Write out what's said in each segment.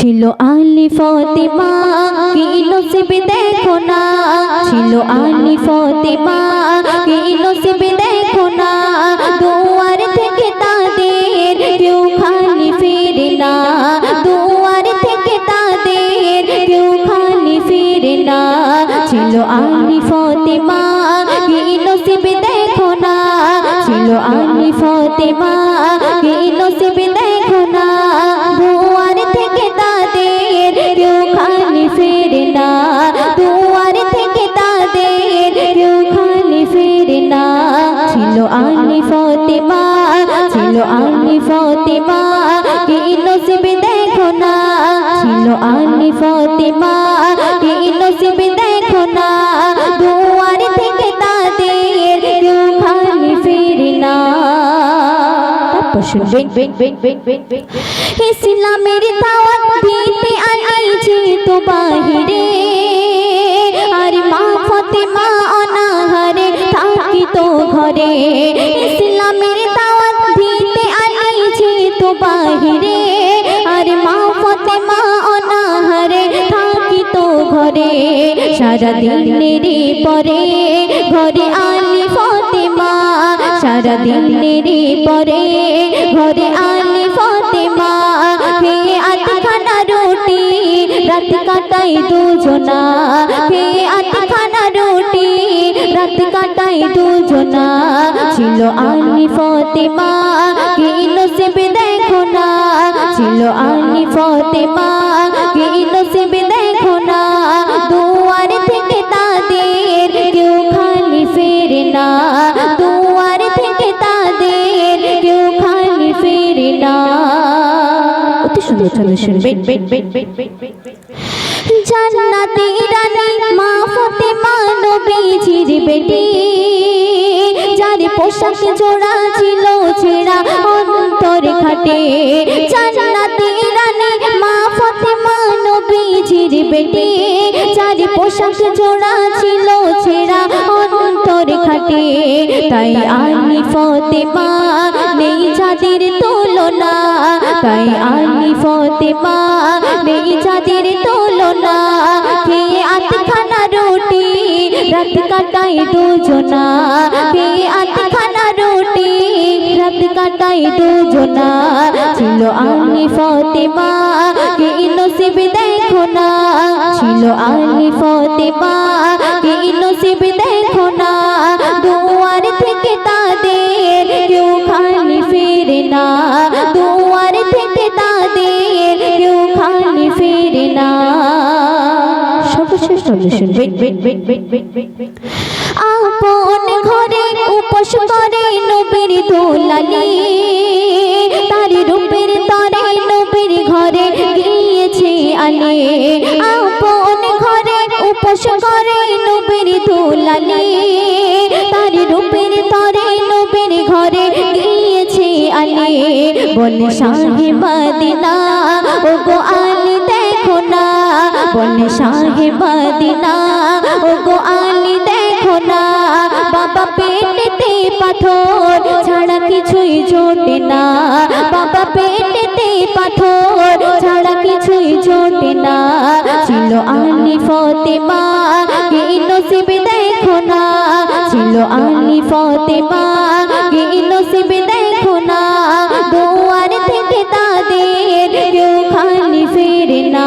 ছিল আলি ফতেমা, কি নসিব দেখো না। ছিল আলি ফতেমা, কি নসিব দেখো না। দুয়ার থেকে তাদের কেউ খালি ফিরে না। দুয়ার থেকে তাদের কেউ খালি ফিরে না। ছিল আলি ফতেমা, কি নসিব দেখো না। ছিল আলি ফতেমা আলি ফতেমা ছিল আলি ফতেমা কি নসিব দেখো না ছিল আলি ফতেমা কি নসিব দেখো না দুয়ার থেকে তাদের কেউ খালি ফিরে না। ইসলামের দাওয়াত দিতে আনিছে তো বাহিরে। আর মা ফতেমা থাকি তো ঘরে। ইসলামের দাওয়াত দিতে আনিছে তো বাহিরে। আর মা ফতেমা অনাহারে থাকি তো ঘরে। সারা দিনের পরে ঘরে আলি ফতেমা। সারা দিনের পরে ঘরে আলি ফতেমা। খেয়ে আতখানা রুটি, রাত কাটাই দুজনা। খেয়ে রুটি রাত কাটাই দুজনা ছিল আলি ফতেমা কি নসিব দেখো না ছিল আলি ফতেমা কি নসিব দেখো না দুয়ার থেকে তাদের কেউ খালি ফেরে না দুয়ার থেকে তাদের কেউ খালি ফেরে না অতি সুন্দর ছন্দ শুনবেন জান্নাতি রানী মা ফতেমা নবীজির বেটি যার পোশাক জোড়া ছিল ছেঁড়া অন্তর খাটে। জান্নাতি রানী মা ফতেমা নবীজির বেটি যার পোশাক জোড়া ছিল ছেঁড়া অন্তর খাটে। তাই আলি ফতেমা নেই যাদের তুলনা। তাই আলি ফতেমা নেই যাদের তুলনা। রাত কাটাই দুজনা। খেয়ে খানা রুটি, রাত কাটাই দুজনা। ছিল আমি ফতেমা, কি নসিব দেখো না। ছিল আমি ফতেমা আপন ঘরে উপোস করে নবীর দোলালি। তার রূপের তরে নবীর ঘরে গিয়েছে আলে আপন ঘরে উপোস করে নবীর দোলালি। তার রূপের তরে নবীর ঘরে গিয়েছে আলে বলে সাহেবাদিনা ও গো বলে সাহেবাদিনা ও গো আলী দেখো না, বাবা পেটেতে পাথর ছাড়া কিছুই জোটে না, বাবা পেটেতে পাথর ছাড়া কিছুই জোটে না, ছিল আলি ফতেমা কি দেখো না, ছিল আলি ফতেমা কি নসিব দেখো না, দুয়ার থেকে তাদের কেউ খালি ফেরে না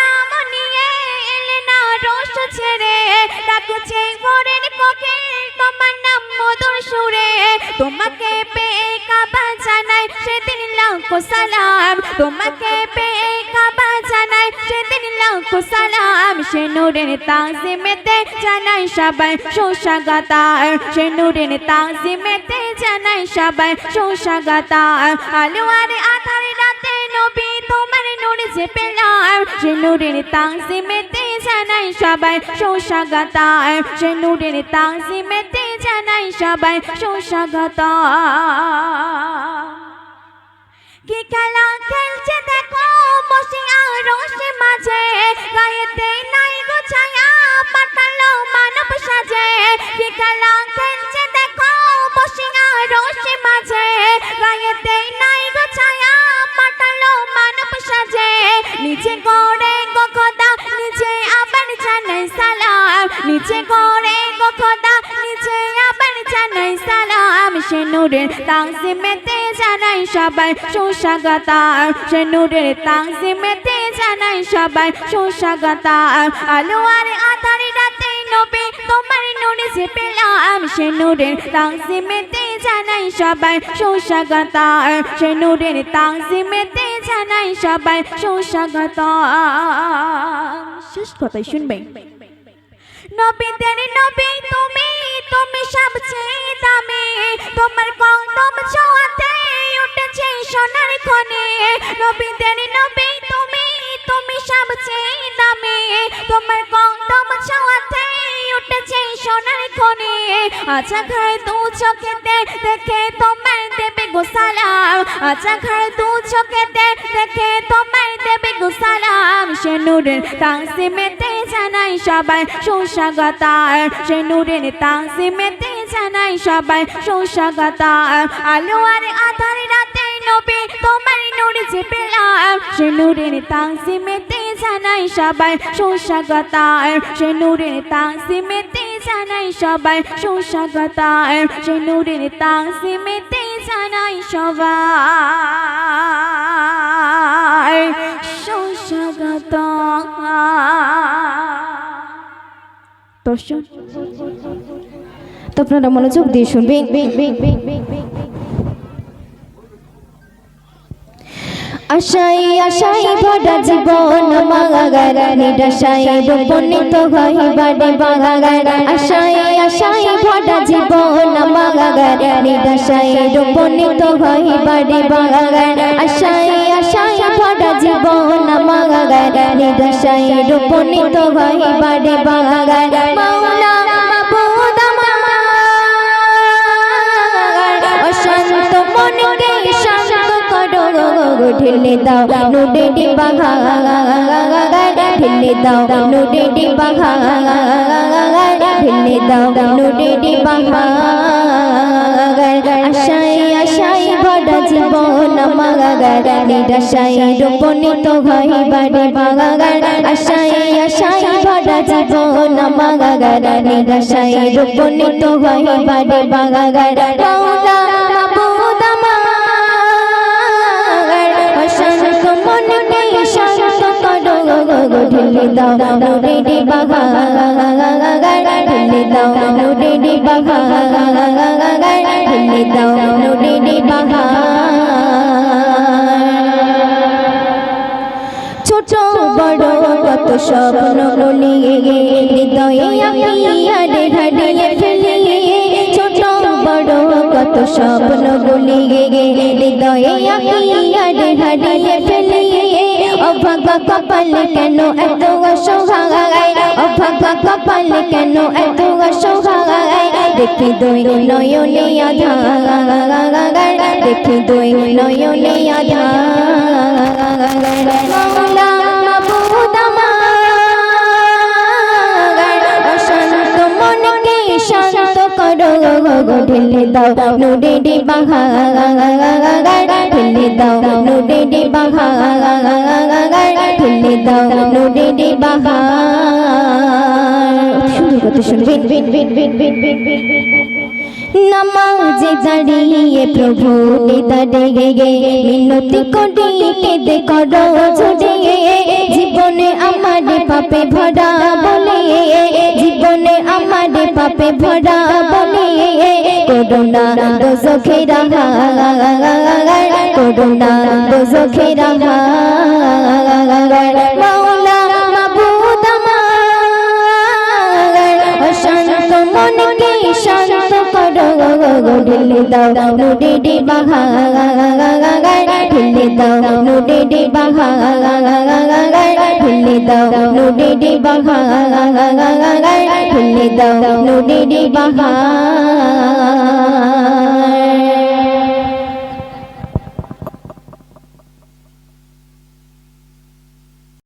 ডাকুছে ভোরের কোকিল তোমার নাম মধুর সুরে। তোমাকে পেয়ে কাবা জানাই, সেদিন লাখো সালাম। তোমাকে পেয়ে কাবা জানাই, সেদিন লাখো সালাম। সে নূরের তাজিমেতে জানাই সবাই সুস্বাগতার। সে নূরের তাজিমেতে জানাই সবাই সুস্বাগতার। আলো আর আধার নবী তোমার নূর যে পেলাম সে নূরের তাজিমেতে জানাই সবাই সুস্বাগতার সে নূরের তাজিমেতে জানাই সবাই সুস্বাগতার কি খেলা খেলছে দেখো বসে আরশে মাঝে, গায়েতে নাই গো ছায়া পাতালো মানব সাজে। কি খেলা খেলছে সবাই সুস্বাগতার সে নূরের তাজিমেতে জানাই সবাই সুস্বাগতার আলো আর আধার রাতে নবী তোমার নূরে যে পেলাম সে নূরের তাজিমেতে জানাই সবাই সুস্বাগতার সে নূরের তাজিমেতে জানাই সবাই সুস্বাগতার শেষ কথাই শুনবে। নবীদের নবী তুমি তুমি সবচেয়ে দামি। তোমার কদম ছোঁয়াতে উঠেছে সোনার খনি। নবীদের নবী, তুমি তুমি সবচেয়ে দামি। তোমার কদম ছোঁয়াতে উঠেছে সোনার খনি। আচ্ছা দু চোখেতে দেখে তোমার দেবে গোসালাম আচ্ছা দু চোখেতে দেখে তোমার দেবে গোসালাম সে জানাই সবাই সুস্বাগতার। সে জানাই সবাই সুস্বাগতার। আলো আর আধার সে নূরের তাসিমেতে জানাই সবাই সুস্বাগতার সে নূরের তাসিমেতে জানাই সবাই সুস্বাগতার সে নূরের তাসিমেতে জানাই সবাই সুস্বাগত তো আপনারা মনোযোগ দিয়ে শুনবেন। আশাই আশাই ভরা জীবন মাগাগার নিরাশাই রূপনিত হই বাড়ি বাগাগার আশাই আশাই ভরা জীবন মাগাগার নিরাশাই রূপনিত হই বাড়ি বাগাগার আশাই আশাই ভরা জীবন মাগাগার নিরাশাই রূপনিত হই বাড়ি বাগাগার ঢেলে দাও নুডে বাঘা ঢেলে দাও নুডে বাঘা ঢেলে দাও নুডে বাঘা আশাই আশাই বড় জীবন মাগাগার নিরাশাই রূপনিত হই বাড়ি বাগাগার আশাই আশাই বড় জীবন মাগাগার নিরাশাই রূপনিত হই বাড়ি বাগাগার দাও ঢেলে দাও ঢেলে দাও বাঘা ছোট বড় কত স্বপ্ন বলিয়ে হৃদয়ে আপিয়ারে হারিয়ে ফেলে ছোট বড় কত স্বপ্ন বলিয়ে হৃদয়ে আপিয়ারে হারিয়ে অভাগা কপাল কেন? এত অসহায় অভাগা কপাল কেন? এত অসহায় দেখি দুই নয়নে আধার দেখি দুই নয়নে ঢেলে দাও নুরে ডে বাঘা ঢেলে দাও নুরে ডে বাঘা ঢেলে দাও নুরে ডে বাঘা সুন্দর কথা শুনবেন নামাজে দাঁড়িয়ে প্রভু দাঁড়িয়ে গে মিনতি করি কেঁদে করো জীবনে আমার পাপে ভরা বলে জীবনে আমার পাপে ভরা বলে করোনা দোজখে রাহা করো না দোজখের আহার মাওলা মাবুদ আমার অশান্ত মনকে শান্ত করো ঢিলে দাও নুডিডি বাহার ঢিলে দাও নুডিডি বাহার ঢিলে দাও নুডিডি বাহার ঢিলে দাও নুডিডি বাহার